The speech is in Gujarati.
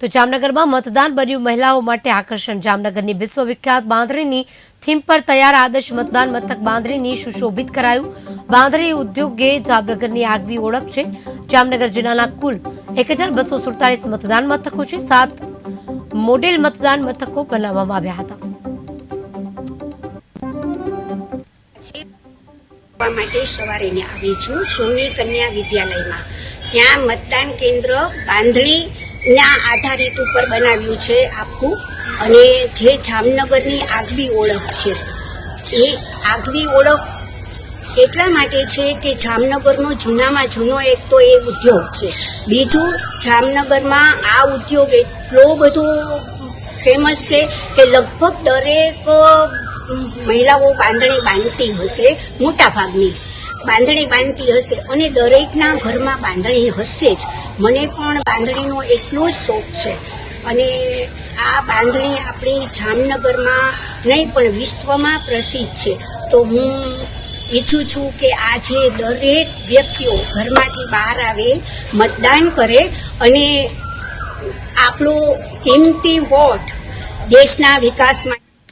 તો જામનગરમાં મતદાન બન્યું. મહિલાઓ માટે આકર્ષણ. જામનગરની વિશ્વવિખ્યાત બાંધણીની થીમ પર તૈયાર આદર્શ મતદાન મથક બાંધણીની સુશોભિત કરાયું. બાંધણી ઉદ્યોગે જામનગરની આગવી ઓળખ છે. જામનગર જિલ્લાના કુલ એક મતદાન મથકો છે. સાત મોડેલ મતદાન મથકો બનાવવામાં આવ્યા હતા. કરવા માટે સવારે આવી છું. સોની કન્યા વિદ્યાલયમાં. ત્યાં મતદાન કેન્દ્ર બાંધણીના આધારિત ઉપર બનાવ્યું છે આખું અને જે જામનગરની આગવી ઓળખ છે. એ આગવી ઓળખ એટલા માટે છે કે જામનગરનો જૂનામાં જૂનો એક તો એ ઉદ્યોગ છે. બીજું, જામનગરમાં આ ઉદ્યોગ એટલો બધો ફેમસ છે કે લગભગ દરેક મહિલાઓ બાંધણી બાંધતી હશે, મોટાભાગની. બાંધણી બાંધતી હશે અને દરેકના ઘરમાં બાંધણી હશે જ. મને પણ બાંધણીનો એટલો જ શોખ છે. અને આ બાંધણી આપણી જામનગરમાં નહીં, પણ વિશ્વમાં પ્રસિદ્ધ છે. તો હું ઈચ્છું છું કે આજે દરેક વ્યક્તિઓ ઘરમાંથી બહાર આવે, મતદાન કરે અને આપણો કિંમતી વોટ દેશના વિકાસ માટે